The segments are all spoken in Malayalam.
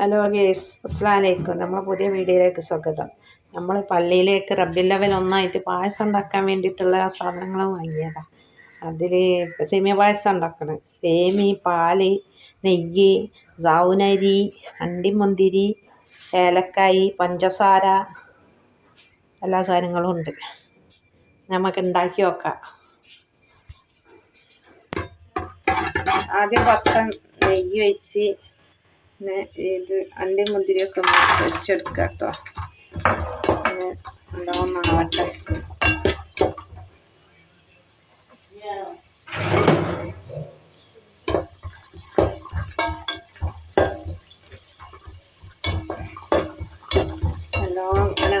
ഹലോ ഗേസ് അസ്സാം വലൈക്കും നമ്മൾ പുതിയ വീഡിയോയിലേക്ക് സ്വാഗതം. നമ്മൾ പള്ളിയിലേക്ക് റബ്ബി ലെവൽ ഒന്നായിട്ട് പായസം ഉണ്ടാക്കാൻ വേണ്ടിയിട്ടുള്ള സാധനങ്ങൾ വാങ്ങിയതാണ് അതിൽ സേമിയ പായസം ഉണ്ടാക്കണം. സേമി പാൽ നെയ്യ് സൗനരി അണ്ടിമുന്തിരി ഏലക്കായി പഞ്ചസാര എല്ലാ സാധനങ്ങളും ഉണ്ട്. നമുക്ക് ഉണ്ടാക്കി നോക്കാം. ആദ്യം കുറച്ച് നെയ്യ് ഒഴിച്ച് പിന്നെ ഇത് അണ്ടി മുന്തിരിയൊക്കെ പൊരിച്ചെടുക്കുക കേട്ടോ. പിന്നെ നല്ലോണം ആവട്ടെ. നല്ലോണം ഇങ്ങനെ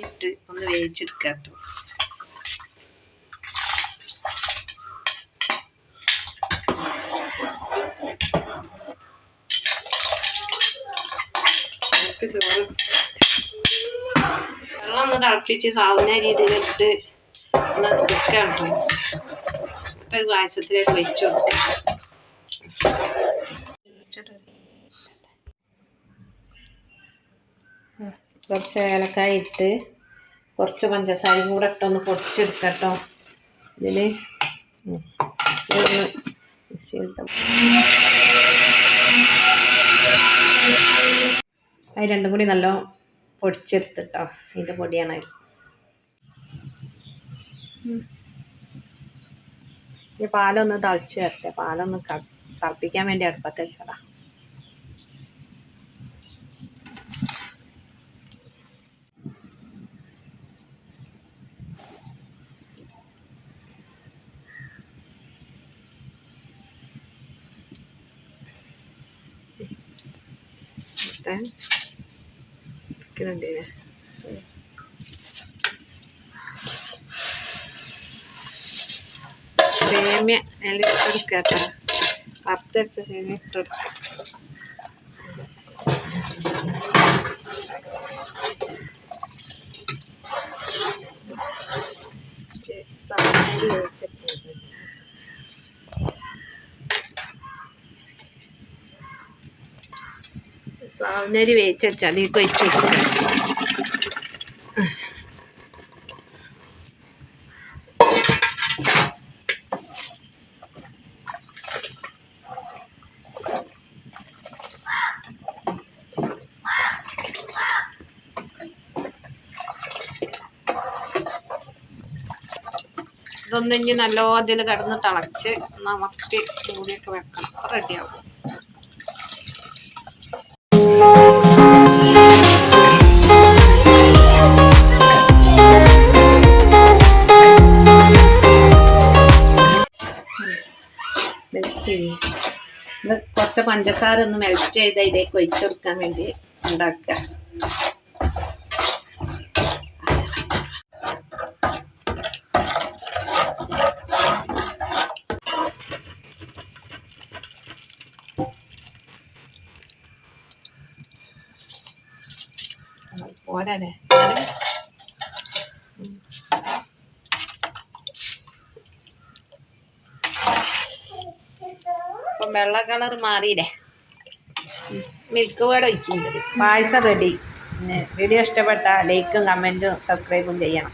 വറുത്തെടുക്കുക ഒന്ന് വേവിച്ചെടുക്കുക കേട്ടോ ചോറ്. വെള്ളം ഒന്ന് തിളപ്പിച്ച് സാധന രീതിയിലിട്ട് ഒന്ന് വെക്കുക കേട്ടോ എന്നിട്ട് പായസത്തിലേക്ക് വെച്ചു കൊടുക്കുക കുറച്ച് ഏലക്കായ ഇട്ട് കുറച്ച് പഞ്ചസാരയും കൂടെ ഇട്ട് ഒന്ന് പൊടിച്ചെടുക്കട്ടോ. ഇതിന് അത് രണ്ടും കൂടി നല്ല പൊടിച്ചെടുത്തിട്ടോ. അതിന്റെ പൊടിയാണ് പാലൊന്ന് തളിച്ച് വരട്ടെ. പാലൊന്ന് തിളപ്പിക്കാൻ വേണ്ടി അടുപ്പത്ത് വെച്ചതാ. ഇട്ട് ഇരിക്കുന്നുണ്ടേനെ സേമ്യ അതിൽ ഇട്ടെടുക്കുക കേട്ടോ. വറുത്തരച്ച സേമ്യ ഇട്ടെടുക്കുക സാധനം വേവിച്ചിട്ടുണ്ട് സാവനരി വേവിച്ചടിച്ച് അതിലേക്ക് ഇതൊന്നും ഇനി നല്ലോ അതിൽ കിടന്ന് തിളച്ച് നമുക്ക് മൂടിയൊക്കെ വെക്കണം. റെഡിയാവും ഇത് കുറച്ച് പഞ്ചസാര ഒന്ന് മെൽറ്റ് ചെയ്ത് അതിലേക്ക് ഒഴിച്ചു കൊടുക്കാൻ വേണ്ടി ഉണ്ടാക്കുക. പോരാല്ലേ വെള്ള കളർ മാറിയില്ലേ? മിൽക്ക് വേർഡ് ഒഴിക്കുന്നത് പായസം റെഡി വീഡിയോ ഇഷ്ടപ്പെട്ടാൽ ലൈക്കും കമന്റും സബ്സ്ക്രൈബും ചെയ്യണം.